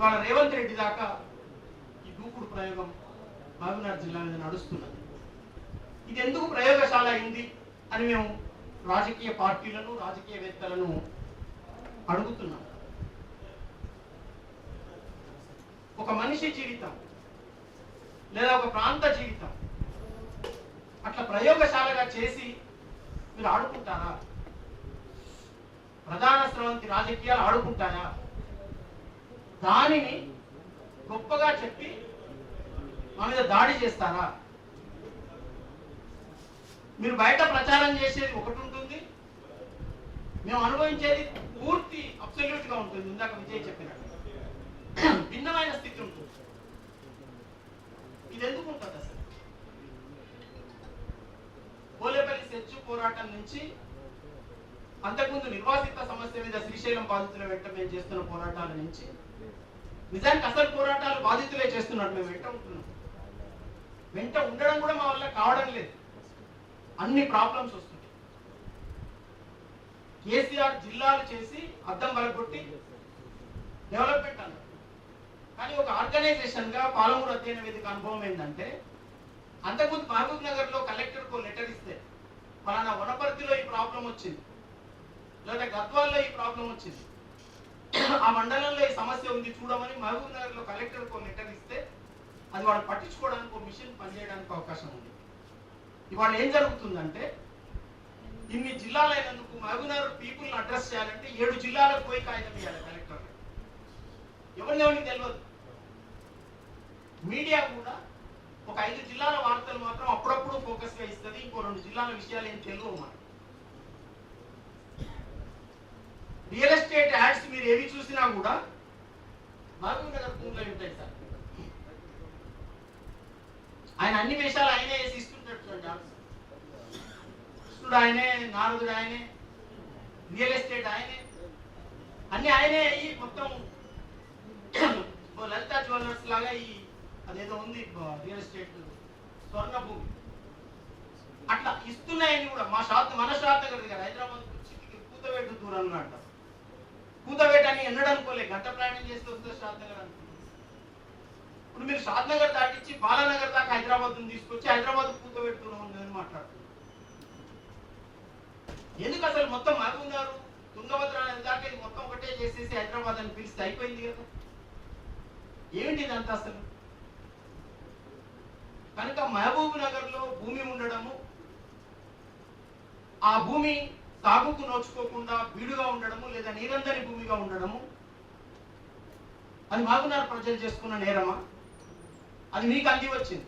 ఇవాళ రేవంత్ రెడ్డి దాకా ఈ దూకుడు ప్రయోగం మహబూబ్నగర్ జిల్లా మీద నడుస్తున్నది. ఇది ఎందుకు ప్రయోగశాల అయింది అని మేము రాజకీయ పార్టీలను రాజకీయవేత్తలను అడుగుతున్నాం. ఒక మనిషి జీవితం లేదా ఒక ప్రాంత జీవితం అట్లా ప్రయోగశాలగా చేసి మీరు ఆడుకుంటారా? ప్రధాన స్రవంతి రాజకీయాలు ఆడుకుంటారా? దానిని గొప్పగా చెప్పి మా మీద దాడి చేస్తారా? మీరు బయట ప్రచారం చేసేది ఒకటి ఉంటుంది. మేము అనుభవించేది పూర్తి అబ్సల్యూట్గా ఉంటుంది. ఇందాక విజయ్ చెప్పినట్టు. భిన్నమైన స్థితి ఉంటుంది. ఇది ఎందుకు ఉంటుంది అసలు? పోలేపల్లి సెచ్చు పోరాటం నుంచి అంతకుముందు నిర్వాసిత సమస్య మీద శ్రీశైలం బాధితుల వెంట మేము చేస్తున్న పోరాటాల నుంచి నిజానికి అసలు పోరాటాలు బాధితులే చేస్తున్నాడు మేము వెంట ఉంటున్నాం. వెంట ఉండడం కూడా మా వల్ల కావడం లేదు. అన్ని ప్రాబ్లమ్స్ వస్తున్నాయి. కేసీఆర్ జిల్లాలు చేసి అద్దం బలగొట్టి డెవలప్మెంట్ అన్నారు. కానీ ఒక ఆర్గనైజేషన్గా పాలమూరు అధ్యయన వేదిక అనుభవం ఏంటంటే అంతకుముందు మహబూబ్ నగర్లో కలెక్టర్కు లెటర్ ఇస్తే ఫలానా వనపర్తిలో ఈ ప్రాబ్లం వచ్చింది. లేదా గద్వాల్లో ఈ ప్రాబ్లం వచ్చింది. ఆ మండలంలో ఈ సమస్య ఉంది చూడమని మహబూబ్ నగర్లో కలెక్టర్కు లెటర్ ఇస్తే అది వాడు పట్టించుకోవడానికి ఒక మిషన్ పనిచేయడానికి అవకాశం ఉంది. ఇవాళ ఏం జరుగుతుందంటే ఇన్ని జిల్లాలైనందుకు మహబూబ్నగర్ పీపుల్ అడ్రస్ చేయాలంటే ఏడు జిల్లాలకు పోయి కాగితం ఇవ్వాలి కలెక్టర్. ఎవరిని ఎవరికి తెలియదు? మీడియా కూడా ఒక ఐదు జిల్లాల వార్తలు మాత్రం అప్పుడప్పుడు ఫోకస్గా ఇస్తుంది ఇంకో రెండు జిల్లాల విషయాలు ఏం తెలియవు మనకు. రియల్ ఎస్టేట్ యాడ్స్ మీరు ఏవి చూసినా కూడా మహబూబ్ నగర్ భూమిలో ఉంటాయి సార్. ఆయన అన్ని వేషాలు ఆయనే వేసి ఇస్తుంటాడు చూడండి కృష్ణుడు ఆయనే నారదుడు ఆయనే రియల్ ఎస్టేట్ ఆయనే. అన్ని ఆయనే అయ్యి మొత్తం ఓ లలిత జ్యువెలర్స్ లాగా ఈ అదేదో ఉంది రియల్ ఎస్టేట్ స్వర్ణ భూమి అట్లా ఇస్తున్నాయని కూడా మా షాత్ మన షాత్ కదా హైదరాబాద్ నుంచి కూతవేటు అంట కూతవేట ఎన్నడూ అనుకోలే గంట ప్రయాణం చేస్తే వస్తే షాద్ నగర్ ఇప్పుడు మీరు షాద్ దాటించి బాలానగర్ దాకా హైదరాబాద్ తీసుకొచ్చి హైదరాబాద్ కూతవేటు దూరం ఉందని మాట్లాడుతున్నారు. ఎందుకు అసలు మొత్తం మహబూబ్ తుంగభద్ర దాకా ఇది మొత్తం ఒకటే చేసేసి హైదరాబాద్ అని పిలిస్తే అయిపోయింది కదా. ఏమిటి ఇదంతా అసలు? కనుక మహబూబ్ నగర్లో భూమి ఉండడము ఆ భూమి సాగుకు నోచుకోకుండా బీడుగా ఉండడము లేదా నీరందరి భూమిగా ఉండడము అది మహబూబ్నగర్ ప్రజలు చేసుకున్న నేరమా? అది మీకు అంది వచ్చింది.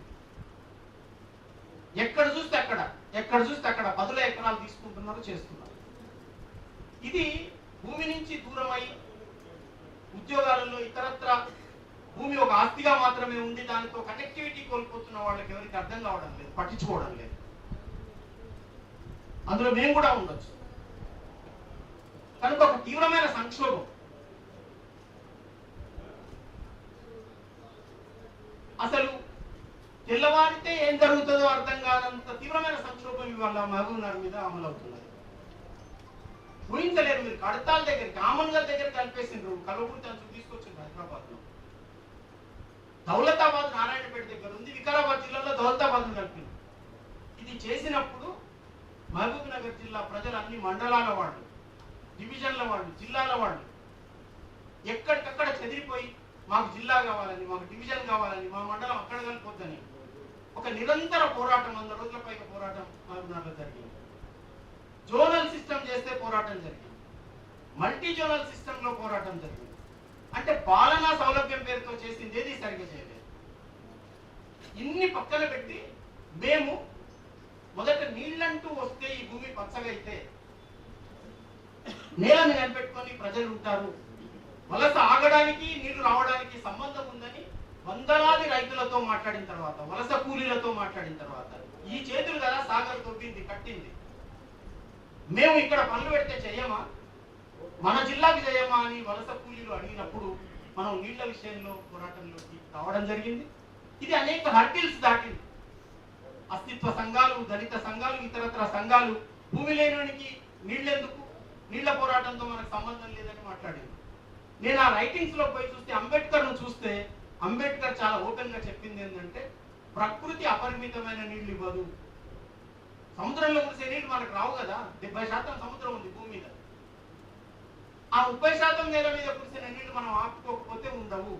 ఎక్కడ చూస్తే అక్కడ ఎక్కడ చూస్తే అక్కడ పదుల ఎకరాలు తీసుకుంటున్నారు చేస్తున్నారు. ఇది భూమి నుంచి దూరమై ఉద్యోగాలలో ఇతరత్ర భూమి ఒక ఆస్తిగా మాత్రమే ఉంది దానితో కనెక్టివిటీ కోల్పోతున్న వాళ్ళకి ఎవరికి అర్థం కావడం లేదు పట్టించుకోవడం లేదు. అందులో మేము కూడా ఉండొచ్చు. కనుక ఒక తీవ్రమైన సంక్షోభం. అసలు తెల్లవారితే ఏం జరుగుతుందో అర్థం కానంత తీవ్రమైన సంక్షోభం ఇవాళ మహబూబ్ నగర్ మీద అమలు ఊహించలేరు మీరు. కడతాల కామన్ ఆమన్గల్ దగ్గర కలిపేసిండ్రు. కలవకుర్తి అంచు తీసుకొచ్చిండ్రు హైదరాబాద్లో దౌలతాబాద్ నారాయణపేట దగ్గర ఉంది. వికారాబాద్ జిల్లాలో దౌలతాబాద్ కలిపింది ఇది చేసినప్పుడు మహబూబ్ నగర్ జిల్లా ప్రజలు అన్ని మండలాల వాళ్ళు డివిజన్ల వాళ్ళు జిల్లాల వాళ్ళు. ఎక్కడికక్కడ చెదిరిపోయి మాకు జిల్లా కావాలని మాకు డివిజన్ కావాలని మా మండలం అక్కడ కలిపొద్దని ఒక నిరంతర పోరాటం వంద రోజుల పైగా పోరాటం మహబూబ్నగర్లో జరిగింది. జోనల్ సిస్టమ్ చేస్తే పోరాటం జరిగింది. మల్టీ జోనల్ సిస్టంలో పోరాటం జరిగింది. అంటే పాలనా సౌలభ్యం పేరుతో చేసింది ఏది సరిగ్గా చేయలేదు. ఇన్ని పక్కన పెట్టి మేము మొదట నీళ్ళంటూ వస్తే ఈ భూమి పచ్చగైతే నేలను కనిపెట్టుకొని ప్రజలు ఉంటారు. వలస ఆగడానికి నీళ్ళు రావడానికి సంబంధం ఉందని వందలాది రైతులతో మాట్లాడిన తర్వాత వలస కూలీలతో మాట్లాడిన తర్వాత ఈ చేతులు కదా సాగర్ తొవ్వింది కట్టింది. మేము ఇక్కడ పనులు పెడితే చెయ్యమా మన జిల్లాకి చేయమా అని వలస కూలీలు అడిగినప్పుడు మనం నీళ్ళ విషయంలో పోరాటంలోకి రావడం జరిగింది. ఇది అనేక హర్టిల్స్ దాటింది. అస్తిత్వ సంఘాలు దళిత సంఘాలు ఇతరత్ర సంఘాలు భూమి లేనివానికి నీళ్ళెందుకు? నీళ్ళ పోరాటంతో మనకు సంబంధం లేదని మాట్లాడింది నేను ఆ రైటింగ్స్లో పోయి చూస్తే అంబేద్కర్ను చూస్తే అంబేద్కర్ చాలా ఓపెన్గా చెప్పింది ఏంటంటే ప్రకృతి అపరిమితమైన నీళ్ళు ఇవ్వదు. సముద్రంలో కురిసే నీళ్ళు మనకు రావు కదా డెబ్బై శాతం సముద్రం ఉంది భూమి మీద. ఆ ముప్పై శాతం నేల మీద కురిసిన నీళ్ళు మనం ఆపుకోకపోతే ఉండవు.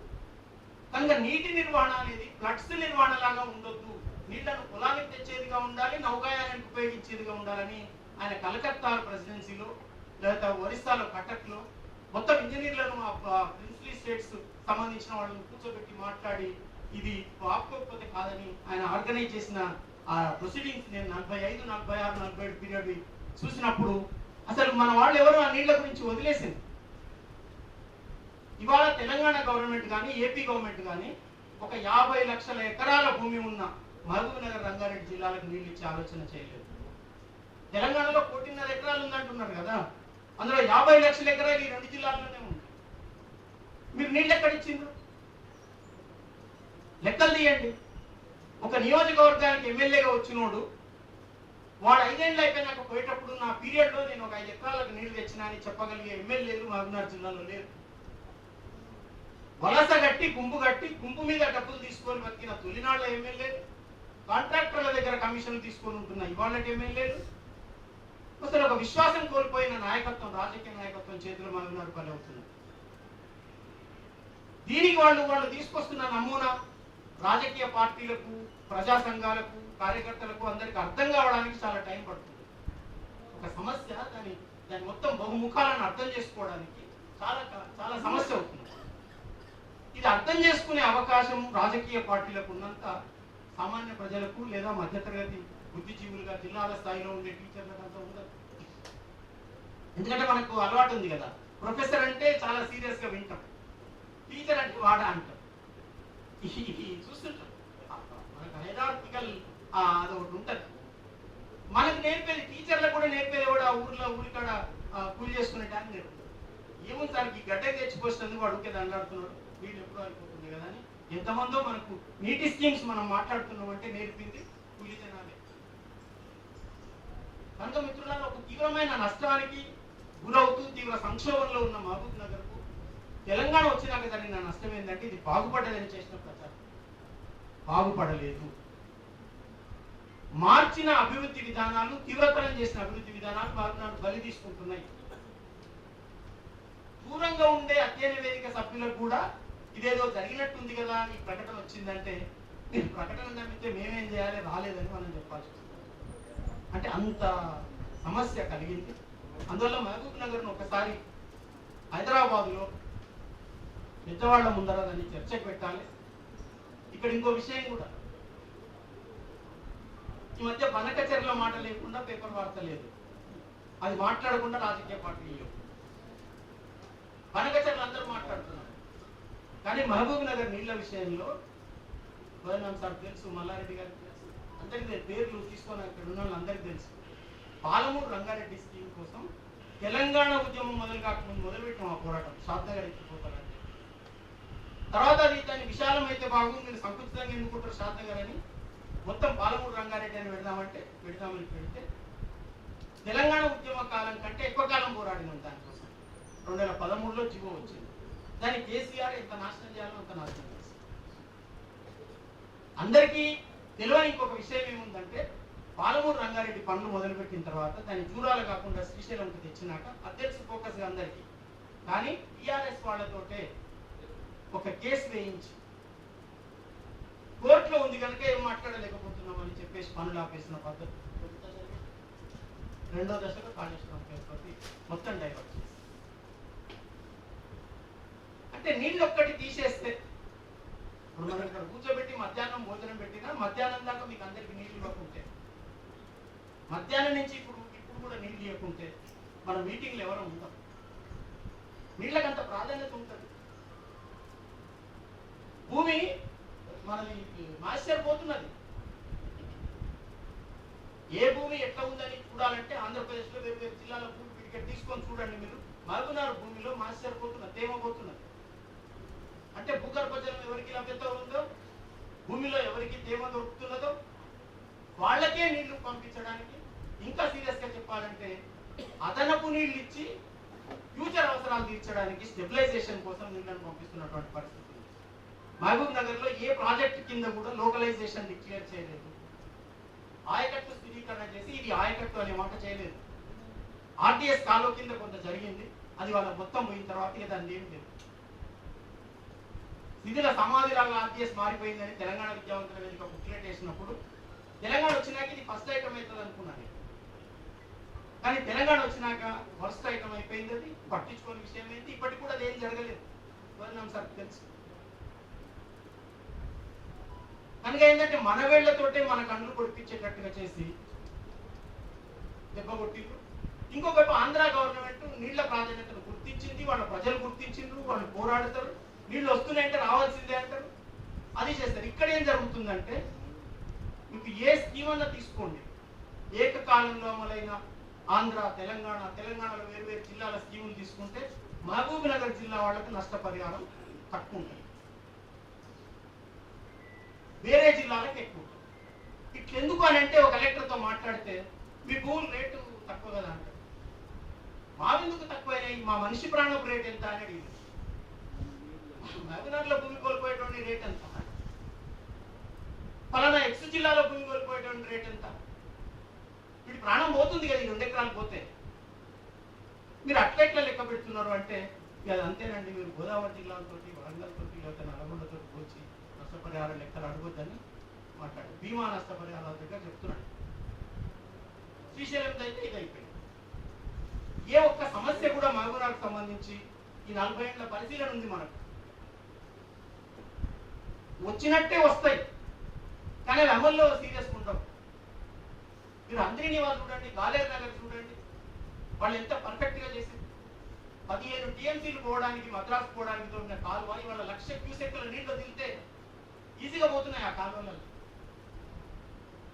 కనుక నీటి నిర్వహణ అనేది ఫ్లడ్స్ నిర్వహణ లాగా ఉండొద్దు. నీళ్ళను పొలానికి తెచ్చేదిగా ఉండాలి నౌకాయానికి ఉపయోగించేదిగా ఉండాలని ఆయన కలకత్తా ప్రెసిడెన్సీలో లేదా ఒరిస్సాలో కటక్లో మొత్తం ఇంజనీర్లను ప్రిన్సిపల్ స్టేట్స్ సంబంధించిన వాళ్ళని కూర్చోబెట్టి మాట్లాడి ఇది ఆపుకోకపోతే కాదని ఆయన ఆర్గనైజ్ చేసిన ఆ ప్రొసీడింగ్స్ నేను నలభై ఐదు నలభై ఆరు నలభై ఏడు పీరియడ్ చూసినప్పుడు అసలు మన వాళ్ళు ఎవరు ఆ నీళ్ళ గురించి వదిలేసింది? ఇవాళ తెలంగాణ గవర్నమెంట్ కానీ ఏపీ గవర్నమెంట్ కానీ ఒక యాభై లక్షల ఎకరాల భూమి ఉన్న మహబూబ్ నగర్ రంగారెడ్డి జిల్లాలకు నీళ్ళు ఇచ్చే ఆలోచన చేయలేదు. తెలంగాణలో కోటిన్నర ఎకరాలు ఉందంటున్నారు కదా. అందులో యాభై లక్షల ఎకరాలు ఈ రెండు జిల్లాల్లోనే ఉంది. మీరు నీళ్ళు ఎక్కడ ఇచ్చిండ్రు? లెక్కలు తీయండి. ఒక నియోజకవర్గానికి ఎమ్మెల్యేగా వచ్చినోడు వాడు ఐదేళ్ళు అయిపోయినాక పోయేటప్పుడు నా పీరియడ్లో నేను ఒక ఐదు ఎకరాలకు నీళ్ళు తెచ్చినా అని చెప్పగలిగే ఎమ్మెల్యేలు మహబూబ్నగర్ జిల్లాలో లేరు. వలస గట్టి గుంపు గట్టి గుంపు మీద డబ్బులు తీసుకొని బతికిన తొలినాళ్ళ ఎమ్మెల్యేలు కాంట్రాక్టర్ల దగ్గర కమిషన్లు తీసుకొని ఉంటున్న ఇవాళ ఎమ్మెల్యేలు అసలు ఒక విశ్వాసం కోల్పోయిన నాయకత్వం రాజకీయ నాయకత్వం చేతిలో మహబూబ్నగర్ పని అవుతుంది దీనికి వాళ్ళు వాళ్ళు తీసుకొస్తున్న నమూనా రాజకీయ పార్టీలకు ప్రజా సంఘాలకు కార్యకర్తలకు అందరికి అర్థం కావడానికి చాలా టైం పడుతుంది. ఒక సమస్య దాని దాని మొత్తం బహుముఖాలను అర్థం చేసుకోవడానికి చాలా చాలా సమస్య అవుతుంది. ఇది అర్థం చేసుకునే అవకాశం రాజకీయ పార్టీలకు ఉన్నంత సామాన్య ప్రజలకు లేదా మధ్యతరగతి బుద్ధిజీవులుగా జిల్లాల స్థాయిలో ఉండే టీచర్లకు అంత ఉండదు. ఎందుకంటే మనకు అలవాటు ఉంది కదా. ప్రొఫెసర్ అంటే చాలా సీరియస్గా వింటాం. టీచర్ అంటే వాడ అంటాం. చూస్తుంటాం. మనకు అది అదొకటి ఉంటుంది. మనకు నేర్పేది టీచర్లకు కూడా నేర్పేది కూడా ఊర్లో ఊరికాడ కూలి చేసుకునే టైం నేర్పుతుంది ఏముంది సార్ ఈ గడ్డ తెచ్చిపోస్తుంది అడుగుకే దండాడుతున్నాడు వీళ్ళు ఎప్పుడు అయిపోతుంది కదా అని ఎంతమందో మనకు నీటి స్కీమ్స్ మనం మాట్లాడుతున్నాం అంటే నేర్పింది కూలి జనాలే కనుక మిత్రులారా ఒక తీవ్రమైన నష్టానికి గురవుతూ తీవ్ర సంక్షోభంలో ఉన్న మహబూబ్ నగర్కు తెలంగాణ వచ్చినాక జరిగిన నష్టం ఏంటంటే ఇది బాగుపడ్డదని చేసిన ప్రచారం. బాగుపడలేదు. మార్చిన అభివృద్ధి విధానాలు తీవ్రతరం చేసిన అభివృద్ధి విధానాలు భారతనాడు బలి తీసుకుంటున్నాయి. దూరంగా ఉండే అధ్యయన వేదిక సభ్యులకు కూడా ఇదేదో జరిగినట్టుంది కదా ఈ ప్రకటన వచ్చిందంటే మీరు ప్రకటన నమ్మితే మేమేం చేయాలి? రాలేదని మనం చెప్పాల్సి వస్తుంది. అంటే అంత సమస్య కలిగింది. అందువల్ల మహబూబ్ నగర్ను ఒకసారి హైదరాబాద్లో పెద్దవాళ్ళ ముందర దాన్ని చర్చకు పెట్టాలి. ఇక్కడ ఇంకో విషయం కూడా. ఈ మధ్య బనకచెర్ల మాట లేకుండా పేపర్ వార్త లేదు. అది మాట్లాడకుండా రాజకీయ పార్టీలు లేవు. బనకచెర్లు అందరూ మాట్లాడుతున్నారు. కానీ మహబూబ్ నగర్ నీళ్ళ విషయంలో గోవిందం సార్ తెలుసు మల్లారెడ్డి గారికి తెలుసు. అందరికీ పేర్లు తీసుకొని అక్కడ ఉన్న వాళ్ళందరికీ తెలుసు. పాలమూరు రంగారెడ్డి స్కీమ్ కోసం తెలంగాణ ఉద్యమం మొదలు కాకముందు మొదలుపెట్టాం ఆ పోరాటం. శారదగారు ఎక్కిపోతారని తర్వాత అది దాన్ని విశాలమైతే బాగుంది మీరు సంకుచితంగా ఎన్నుకుంటారు శారదగారు మొత్తం పాలమూరు రంగారెడ్డి అని పెడదామంటే పెడదామని పెడితే తెలంగాణ ఉద్యమ కాలం కంటే ఎక్కువ కాలం పోరాడినాం దానికోసం. రెండు వేల పదమూడులో జీవో వచ్చింది. దాన్ని కేసీఆర్ ఎంత నాశనం చేయాలో అంత నాశనం చేశారు అందరికీ తెలియని ఇంకొక విషయం ఏముందంటే పాలమూరు రంగారెడ్డి పనులు మొదలుపెట్టిన తర్వాత దాన్ని దూరాలు కాకుండా శ్రీశైలంకి తెచ్చినాక అది ఫోకస్ అందరికీ. కానీ టీఆర్ఎస్ వాళ్ళతోటే ఒక కేసు వేయించి కోర్టులో ఉంది కనుక ఏం మాట్లాడలేకపోతున్నాం అని చెప్పేసి పనులు ఆపేసిన పద్ధతి. రెండో దశలో కాళేశ్వరం పేరుతోటి మొత్తం డైవర్ట్ చేసి అంటే నీళ్ళు ఒక్కటి తీసేస్తే. ఇప్పుడు మనం ఇక్కడ కూర్చోబెట్టి మధ్యాహ్నం భోజనం పెట్టినా మధ్యాహ్నం దాకా మీకు అందరికి నీళ్ళు ఇవ్వకుంటే. మధ్యాహ్నం నుంచి ఇప్పుడు ఇప్పుడు కూడా నీళ్ళు ఇవ్వకుంటే మన మీటింగ్లు ఎవరు ఉంటాం నీళ్ళకి అంత ప్రాధాన్యత ఉంటుంది. భూమి మనది మాస్టర్ పోతున్నది. ఏ భూమి ఎట్లా ఉందని చూడాలంటే ఆంధ్రప్రదేశ్లో వేరు వేరు జిల్లాలో భూమి ఇక్కడ తీసుకొని చూడండి మీరు. మరుగునారు భూమిలో మాస్టర్ పోతున్నది తేమ పోతున్నది. అంటే భూగర్భ జలం ఎవరికి లభ్యత ఉందో? భూమిలో ఎవరికి తేమ దొరుకుతున్నదో? వాళ్ళకే నీళ్ళు పంపించడానికి ఇంకా సీరియస్గా చెప్పాలంటే అదనపు నీళ్ళు ఇచ్చి ఫ్యూచర్ అవసరాలు తీర్చడానికి స్టెబిలైజేషన్ కోసం నీళ్ళను పంపిస్తున్నటువంటి పరిస్థితి మహబూబ్ నగర్లో ఏ ప్రాజెక్ట్ కింద కూడా లోకలైజేషన్ డిక్లేర్ చేయలేదు. ఆయకట్టు స్థిరీకరణ చేసి ఇది ఆయకట్టు అనే మాట చేయలేదు. ఆర్టీఎస్ కాలో కింద కొంత జరిగింది. అది వాళ్ళ మొత్తం పోయిన తర్వాత దాన్ని ఏం లేదు. నిధుల సమాధి సమాధిలాగా ఆర్టీఎస్ మారిపోయిందని తెలంగాణ విద్యావంతుల వేదిక బుక్లెట్ వేసినప్పుడు తెలంగాణ వచ్చినాక ఇది ఫస్ట్ ఐటమ్ అవుతుంది అనుకున్నాను కానీ తెలంగాణ వచ్చినాక ఫస్ట్ ఐటమ్ అయిపోయింది అది పట్టించుకోని విషయం ఏంటి ఇప్పటికి కూడా అదేం జరగలేదు. పరిణామం సార్ తెలుసు? కనుక ఏంటంటే మన వేళ్ళతోటే మన కళ్ళు పొడిపించేటట్టుగా చేసి దెబ్బ కొట్టిండ్రు. ఇంకొక ఆంధ్ర గవర్నమెంట్ నీళ్ళ ప్రాధాన్యతను గుర్తించింది వాళ్ళ ప్రజలు గుర్తించిండ్రు వాళ్ళు పోరాడతారు. నీళ్ళు వస్తున్నాయంటే రావాల్సిందే అంటారు? అది చేస్తారు. ఇక్కడ ఏం జరుగుతుందంటే మీకు ఏ స్కీమ్ అన్నా తీసుకోండి. ఏకకాలంలో అమలైన ఆంధ్ర తెలంగాణ తెలంగాణలో వేరు వేరు జిల్లాల స్కీములు తీసుకుంటే మహబూబ్ నగర్ జిల్లా వాళ్ళకి నష్టపరిహారం తక్కువ ఉంటుంది. వేరే జిల్లాలకు ఎక్కువ ఉంటుంది. ఇట్లా ఎందుకు అని అంటే ఒక కలెక్టర్తో మాట్లాడితే మీ భూములు రేటు తక్కువ కదా అంటారు. మావెందుకు తక్కువైనాయి? మా మనిషి ప్రాణపు రేట్ ఎంత అని అడిగింది మహబూబ్నగర్లో భూమి కోల్పోయేటువంటి రేట్ ఎంత? ఫలానా ఎక్స్ జిల్లాలో భూమి కోల్పోయేటువంటి రేట్ ఎంత? వీడి ప్రాణం పోతుంది కదా ఈ రెండు ఎకరాలు పోతే. మీరు అట్లెట్లా లెక్క పెడుతున్నారు అంటే అది అంతేనండి మీరు గోదావరి జిల్లాలతో వరంగల్తో లేకపోతే నల్గొండతో పోల్చి నష్టపరిహారం లెక్కలు అడగొద్దని మాట్లాడు బీమా నష్టపరిహారాల దగ్గర చెప్తున్నాడు. శ్రీశైలం అయితే ఇది అయిపోయింది. ఏ ఒక్క సమస్య కూడా మహబూబ్నగర్కు సంబంధించి ఈ నలభై ఏళ్ళ పరిశీలన ఉంది మనకు. వచ్చినట్టే వస్తాయి. కానీ అవి అమల్లో సీరియస్ ఉండవు. మీరు అందరి వాళ్ళు చూడండి గాలేరు నగర్ చూడండి. వాళ్ళు ఎంత పర్ఫెక్ట్గా చేసింది పదిహేను టీఎంసీలు పోవడానికి మద్రాసు పోవడానికి దొరికిన కాలువ ఇవాళ లక్ష క్యూసెక్ల నీళ్ళు వదిలితే ఈజీగా పోతున్నాయి ఆ కాలువలలో.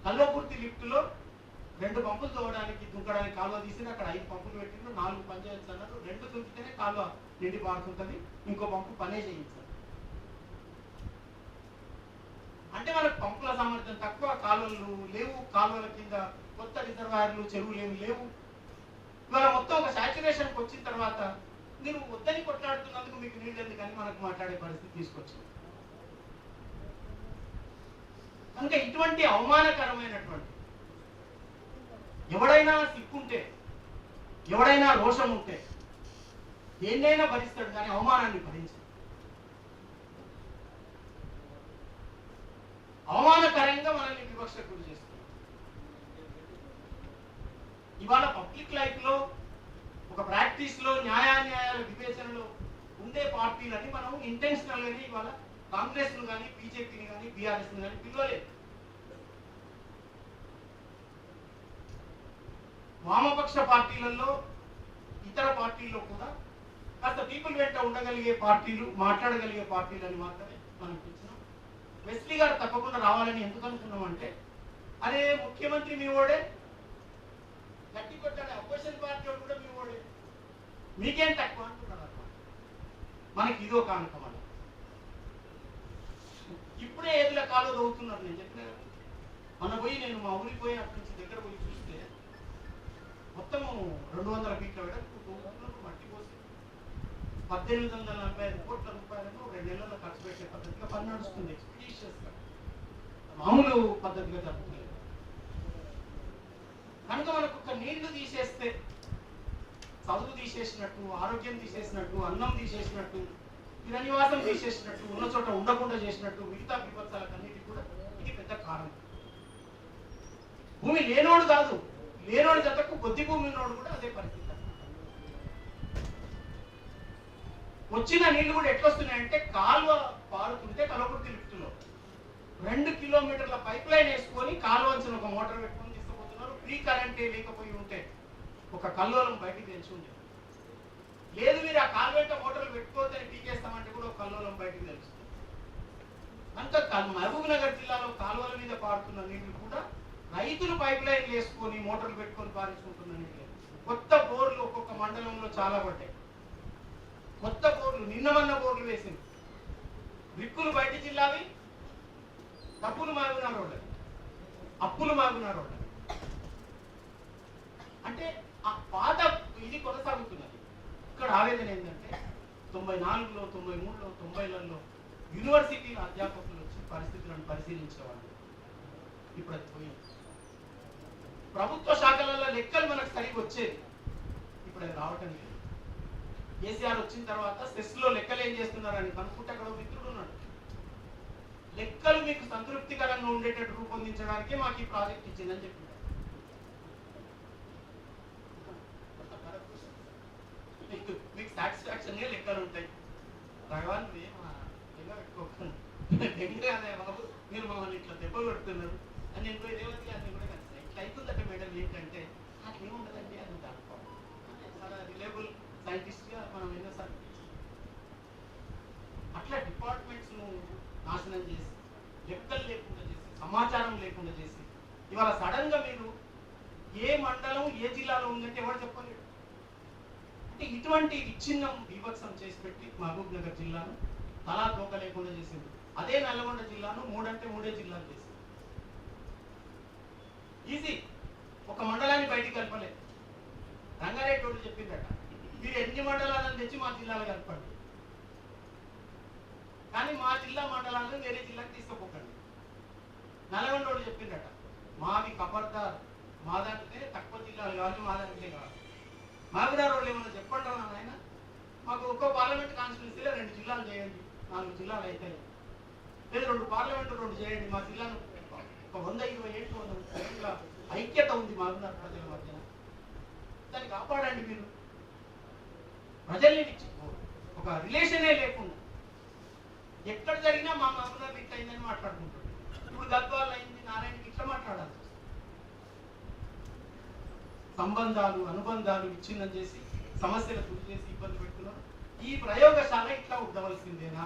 కల్లోపూర్తి లిఫ్ట్లో రెండు పంపులు తోవడానికి దుంకడానికి కాలువ తీసి అక్కడ ఐదు పంపులు పెట్టిండ్రు. నాలుగు పని చేయొచ్చు అన్నారు. రెండు దుంకితేనే కాలువ నిండి పారుతుంటది ఇంకో పంపు పనే చేయించారు అంటే మనకు పంపుల సామర్థ్యం తక్కువ కాలువలు లేవు కాలువల కింద కొత్త రిజర్వాయర్లు చెరువులు ఏమి లేవు. ఇవాళ మొత్తం ఒక సాచురేషన్కి వచ్చిన తర్వాత నేను వద్దని కొట్లాడుతున్నందుకు మీకు నీళ్ళు ఎందుకని మనకు మాట్లాడే పరిస్థితి తీసుకొచ్చింది. కనుక ఇటువంటి అవమానకరమైనటువంటి ఎవడైనా సిక్కుంటే ఎవడైనా రోషం ఉంటే దేన్నైనా భరిస్తాడు కానీ అవమానాన్ని భరించాడు. మనల్ని చేస్తుంది ఇవాళ పబ్లిక్ లైఫ్లో ఒక ప్రాక్టీస్లో న్యాయాన్యాయాల వివేచనలో ఉండే పార్టీలని మనం ఇంటెన్షనల్ అని ఇవాళ కాంగ్రెస్ను కానీ బీజేపీని కానీ బీఆర్ఎస్ను కానీ పిలవలేదు. వామపక్ష పార్టీలలో ఇతర పార్టీల్లో కూడా కాస్త పీపుల్ వెంట ఉండగలిగే పార్టీలు మాట్లాడగలిగే పార్టీలు అని మాత్రమే మనం పిలిచినాం. వెస్లీ గారు తప్పకుండా రావాలని ఎందుకు అనుకున్నామంటే అరే ముఖ్యమంత్రి మీ ఓడే? గట్టి కొట్టాడు అపోజిషన్ పార్టీ కూడా మీ ఓడే. మీకేం తక్కువ అంటున్నారు అన్నమాట మనకి ఇదో కానుక మన ఇప్పుడే ఏదుల కాలు తవ్వుతున్నారు నేను చెప్పిన మన మొన్న పోయి నేను మా ఊరికి పోయి అక్కడి నుంచి దగ్గర పోయి చూస్తే మొత్తం రెండు వందల ఫీట్ల వెడల్పు మట్టి పోసి. పద్దెనిమిది వందల నలభై ఐదు కోట్ల రూపాయలను రెండు నెలల్లో ఖర్చు పెట్టే పద్ధతిగా పని నడుస్తుంది ఎక్స్పీడిషియస్గా మామూలు పద్ధతిగా జరుగుతుంది కనుక మనకు ఒక నీళ్ళు తీసేస్తే చదువు తీసేసినట్టు ఆరోగ్యం తీసేసినట్టు అన్నం తీసేసినట్టు నివాసం తీసేసినట్టు ఉన్న చోట ఉండకుండా చేసినట్టు మిగతా విపత్సాలకన్నిటి కూడా ఇది పెద్ద కారణం. భూమి లేనోడు కాదు లేనోడి జతకు కొద్ది భూమి ఉన్నోడు కూడా అదే పరిస్థితి వచ్చిన నీళ్ళు కూడా ఎట్లొస్తున్నాయంటే కాలువ పారుతుంటే కలవకుర్తి తిరుగుతున్నావు రెండు కిలోమీటర్ల పైప్ లైన్ వేసుకొని కాలువంచిన ఒక మోటార్ పెట్టుకొని ఫ్రీ కరెంటే లేకపోయి ఉంటే ఒక కల్లోలం బయటికి తెలిసి ఉండేది. లేదు మీరు ఆ కాలువెంట మోటార్లు పెట్టుకోవద్దని పీకేస్తామంటే కూడా ఒక కల్లోలం బయటికి తెలుస్తుంది. అంత మహబూబ్ నగర్ జిల్లాలో కాలువల మీద పారుతున్న నీళ్ళు కూడా రైతులు పైప్ లైన్ వేసుకొని మోటార్లు పెట్టుకొని పారించుకుంటున్న నీళ్ళు కొత్త బోర్లు ఒక్కొక్క మండలంలో చాలా పడ్డాయి. కొత్త బోర్లు నిన్నమన్న బోర్లు వేసింది. రిక్కులు బయట జిల్లావి డబ్బులు మాగున్నారు అప్పులు మాగున్నారు అంటే ఆ పాత ఇది కొనసాగుతున్నది. ఇక్కడ ఆవేదన ఏంటంటే తొంభై నాలుగులో తొంభై మూడులో తొంభైలలో యూనివర్సిటీల అధ్యాపకులు వచ్చి పరిస్థితులను పరిశీలించేవాళ్ళు. ఇప్పుడు అది పోయింది. ప్రభుత్వ శాఖలలో లెక్కలు మనకు సరిగ్గా వచ్చేది ఇప్పుడు అది రావటం లేదు. కేసీఆర్ వచ్చిన తర్వాత సెస్లో లెక్కలు ఏం చేస్తున్నారని కనుక్కుంటే అక్కడ మిత్రుడు ఉన్నాడు. లెక్కలు మీకు సంతృప్తికరంగా ఉండేటట్టు రూపొందించడానికే మాకు ఈ ప్రాజెక్ట్ ఇచ్చిందని చెప్పి మీకు మీకు సాటిస్ఫాక్షన్ లెక్కలు ఉంటాయి. భగవాన్ పెట్టుకోకండి అదే బాబు మీరు మమ్మల్ని ఇట్లా దెబ్బ పెడుతున్నారు అని నేను పోయి రేవంత్ గారిని కూడా కలిసి ఇట్లా అవుతుందంటే మేడం ఏంటంటే అట్లా ఏముండదండి అని చాలా రిలేబుల్ సైంటిస్ట్గా మనం ఎన్నోసార్లు అట్లా డిపార్ట్మెంట్స్ను నాశనం చేసి లెక్కలు లేకుండా చేసి సమాచారం లేకుండా చేసి ఇవాళ సడన్గా మీరు ఏ మండలం ఏ జిల్లాలో ఉందంటే ఎవరు చెప్పలేదు అంటే ఇటువంటి విచ్ఛిన్నం వివత్సం చేసి పెట్టి మహబూబ్ నగర్ జిల్లాను తలా తోక లేకుండా చేసింది. అదే నల్గొండ జిల్లాను మూడంటే మూడే జిల్లాలు చేసింది. ఈజీ. ఒక మండలాన్ని బయటికి కలపలేదు. రంగారెడ్డి చెప్పిందట మీరు ఎన్ని మండలాలను తెచ్చి మా జిల్లాలో కలపండి? కానీ మా జిల్లా మండలాలను వేరే జిల్లాకి తీసుకుపోకండి. నల్గొండ చెప్పిందట మావి కబర్దార్ మా దాంట్లో తక్కువ జిల్లాలు కావాలి మా దాంట్లో కావాలి. మాగుడారు వాళ్ళు ఏమన్నా చెప్పండి రా నాయన? మాకు ఒక్కో పార్లమెంట్ కాన్స్టిట్యున్సీలో రెండు జిల్లాలు చేయండి. నాలుగు జిల్లాలు అయితే లేదు రెండు పార్లమెంట్ రెండు చేయండి. మా జిల్లాను ఒక వంద ఇరవై ఏళ్ళు వంద ఏళ్ళ ఐక్యత ఉంది మాగుడారు ప్రజల మధ్యన. దాన్ని కాపాడండి మీరు. ప్రజల్ని ఒక రిలేషనే లేకుండా. ఎక్కడ జరిగినా మా మామూలు ఇట్లయిందని మాట్లాడుకుంటాడు ఇప్పుడు గద్వాళ్ళు అయింది నారాయణకి ఇట్లా మాట్లాడాలి. సంబంధాలు అనుబంధాలు విచ్ఛిన్నం చేసి సమస్యలు గురి చేసి ఇబ్బంది పెడుతున్నారు ఈ ప్రయోగశాల ఇట్లా ఉండవలసిందేనా?